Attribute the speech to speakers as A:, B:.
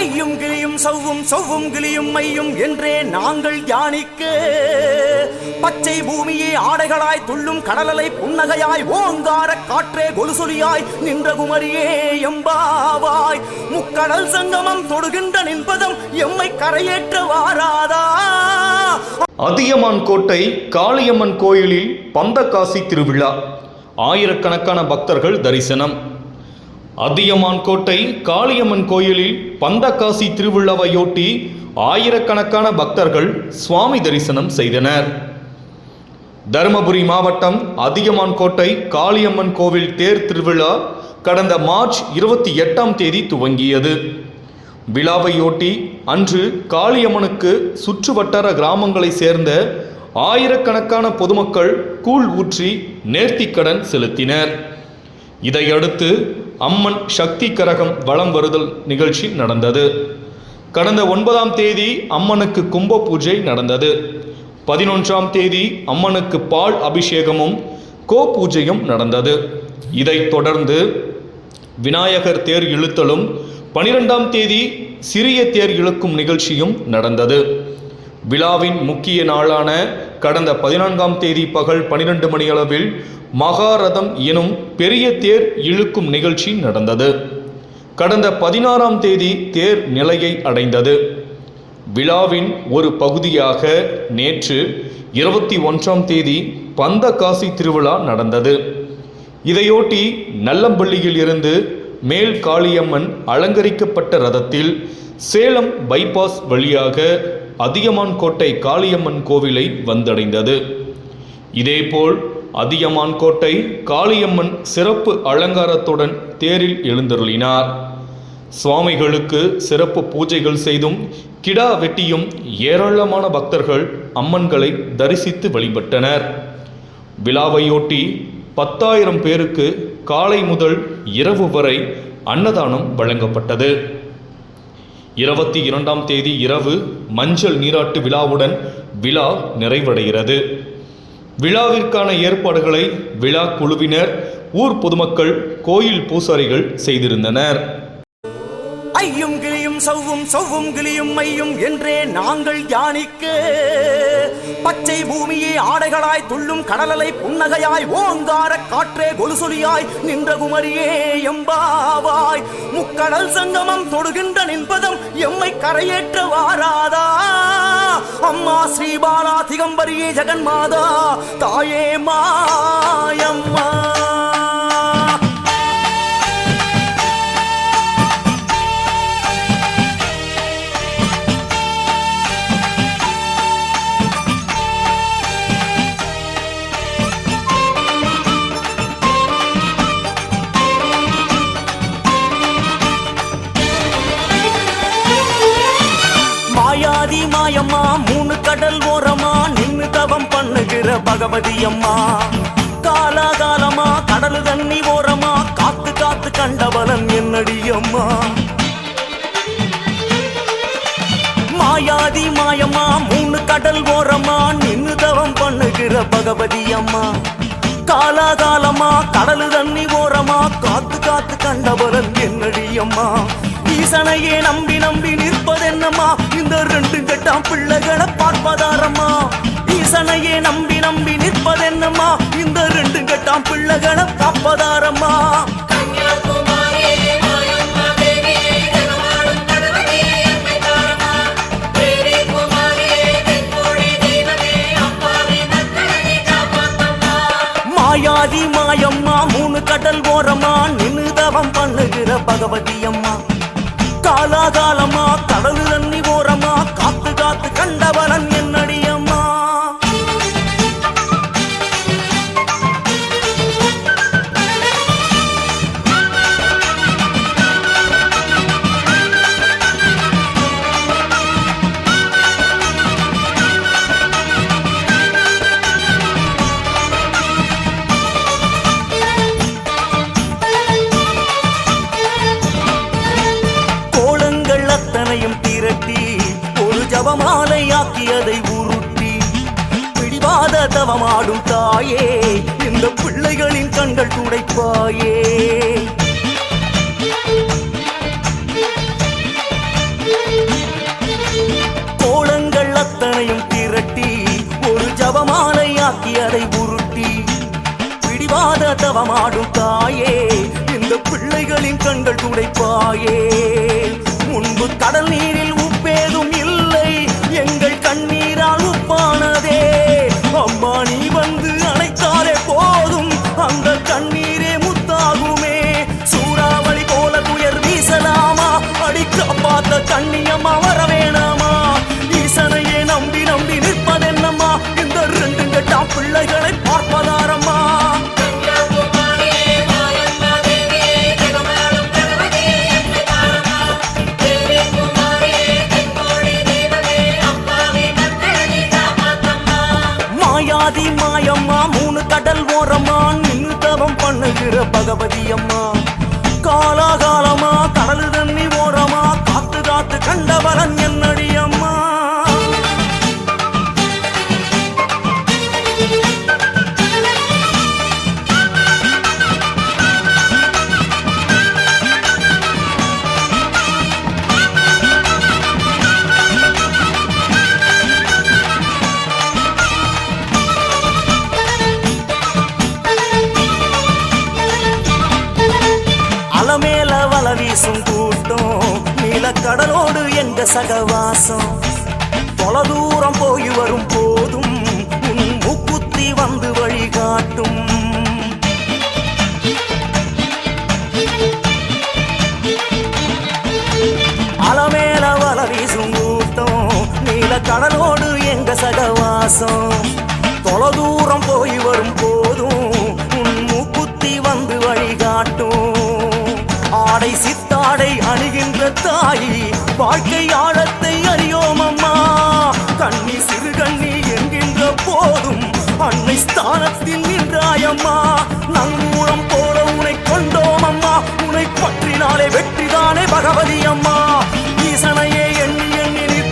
A: ஐயும் கிளியும் சவ்வும் சவ்வும் கிளியும் மையும் என்றே நாங்கள் தியானிக்க. பச்சை பூமியே ஆடைகளாய் துள்ளும் கடலலை புன்னகையாய் ஓங்கார காற்றே கொலுசொலியாய் நின்ற குமரியே எம்பாவாய். முக்கடல் சங்கமம் தொடுகின்ற நின்பதம் எம்மை கரையேற்ற வாராதா.
B: அதியமான் கோட்டை காளியம்மன் கோயிலில் பந்தக்காசி திருவிழா. ஆயிரக்கணக்கான பக்தர்கள் தரிசனம். அதியமான் கோட்டை காளியம்மன் கோயிலில் பந்தக்காசி திருவிழாவையொட்டி ஆயிரக்கணக்கான பக்தர்கள் சுவாமி தரிசனம் செய்தனர். தருமபுரி மாவட்டம் அதியமான் கோட்டை காளியம்மன் கோவில் தேர் திருவிழா கடந்த மார்ச் இருபத்தி எட்டாம் தேதி துவங்கியது. விழாவையொட்டி அன்று காளியம்மனுக்கு சுற்றுவட்டார கிராமங்களைச் சேர்ந்த ஆயிரக்கணக்கான பொதுமக்கள் கூழ் ஊற்றி நேர்த்திக்கடன் செலுத்தினர். இதையடுத்து அம்மன் சக்தி கரகம் வலம் வருதல் நிகழ்ச்சி நடந்தது. கடந்த ஒன்பதாம் தேதி அம்மனுக்கு கும்ப பூஜை நடந்தது. பதினொன்றாம் தேதி அம்மனுக்கு பால் அபிஷேகமும் கோ பூஜையும் நடந்தது. இதைத் தொடர்ந்து விநாயகர் தேர் இழுத்தலும் பனிரெண்டாம் தேதி சிறிய தேர் இழுக்கும் நிகழ்ச்சியும் நடந்தது. விழாவின் முக்கிய நாளான கடந்த பதினான்காம் தேதி பகல் பனிரெண்டு மணியளவில் மகாரதம் எனும் பெரிய தேர் இழுக்கும் நிகழ்ச்சி நடந்தது. கடந்த பதினாறாம் தேதி தேர் நிலையை அடைந்தது. விழாவின் ஒரு பகுதியாக நேற்று இருபத்தி ஒன்றாம் தேதி பந்தகாசி திருவிழா நடந்தது. இதையொட்டி நல்லம்பள்ளியில் இருந்து மேல் காளியம்மன் அலங்கரிக்கப்பட்ட ரதத்தில் சேலம் பைபாஸ் வழியாக அதியமான் கோட்டை காளியம்மன் கோவிலை வந்தடைந்தது. இதேபோல் அதியமான் கோட்டை காளியம்மன் சிறப்பு அலங்காரத்துடன் தேரில் எழுந்தருளினார். சுவாமிகளுக்கு சிறப்பு பூஜைகள் செய்தும் கிடா வெட்டியும் ஏராளமான பக்தர்கள் அம்மன்களை தரிசித்து வழிபட்டனர். விழாவையொட்டி பத்தாயிரம் பேருக்கு காலை முதல் இரவு வரை அன்னதானம் வழங்கப்பட்டது. இருபத்தி இரண்டாம் தேதி இரவு மஞ்சள் நீராட்டு விழாவுடன் விழா நிறைவடைகிறது. விழாவிற்கான ஏற்பாடுகளை விழா குழுவினர் ஊர் பொதுமக்கள் கோயில் பூசாரிகள் செய்திருந்தனர்.
A: ஐயும் கிளியும் சவ்வும் சவ்வும் கிளியும் மையும் என்றே நாங்கள் தியானிக்க பச்சை பூமியே ஆடைகளாய் துள்ளும் கடலலை புன்னகையாய் ஓங்கார காற்றே கொலுசொலியாய் நின்ற குமரியே எம்பாவாய். முக்கடல் சங்கமம் தொடுகின்ற நின்பதம் எம்மை கரையேற்ற வாராதா? அம்மா ஸ்ரீபாலா திகம்பரியே ஜெகன்மாதா தாயே மாயம்மா. அம்மா மூணு கடல் ஓரமா நின்னு தவம் பண்ணுகிற பகவதி அம்மா. காலா காலமா கடல் தண்ணி ஓரமா காத்து காத்து கண்டவளன் என்னடி அம்மா. மாயாதி மாயம்மா மூணு கடல் ஓரமா நின்னு தவம் பண்ணுகிற பகவதி அம்மா. காலா காலமா கடல் தண்ணி ஓரமா காத்து காத்து கண்டவரன் என்னடி அம்மா. ஈசனையே நம்பி நம்பி நிற்பதென்னம்மா? இந்த ரெண்டு கட்டாம் பிள்ளைகளை பார்ப்பதாரம்மா. ஈசனையே நம்பி நம்பி நிற்பதென்னம்மா? இந்த ரெண்டு கட்டாம் பிள்ளைகளை காப்பதாரம்மா மாயாதி மாயம்மா மூணு கடல் ஓரமா நின்னு தவம் பண்ணுகிற பகவதி அம்மா காலாகாலமா தவமாலையாக்கியதை உருட்டி பிடிவாத தவமாடும் தாயே இந்த பிள்ளைகளின் கண்கள் துடைப்பாயே. கோலங்கள் அத்தனையும் திரட்டி ஒரு ஜபமாலையாக்கியதை உருட்டி பிடிவாத தவமாடும் தாயே இந்த பிள்ளைகளின் கண்கள் துடைப்பாயே. முன்பு கடல் நீரில் இருக்கிற பகவதி அம்மா. காலாகாலமா கடலு தண்ணி ஓரமா காத்து காத்து கண்டவரன் என்னடி கடலோடு என்ற சகவாசம். தொலை தூரம் போய் வரும் போதும் உன் முக்குத்தி வந்து வழிகாட்டும். அலமேல வல வீசும் கூட்டம் நீல கடலோடு எங்க சகவாசம். தொல தூரம் போய் வரும் போதும் உன் மூக்குத்தி வந்து வழிகாட்டும். ஆடை சித்தாடை அணுகின்ற தாயி. வாழ்க்கை ஆழத்தை அறியோம் அம்மா. கண்ணி சிறு கண்ணி என்கின்ற போதும் அன்னை ஸ்தானத்தில் நின்றாயம்மா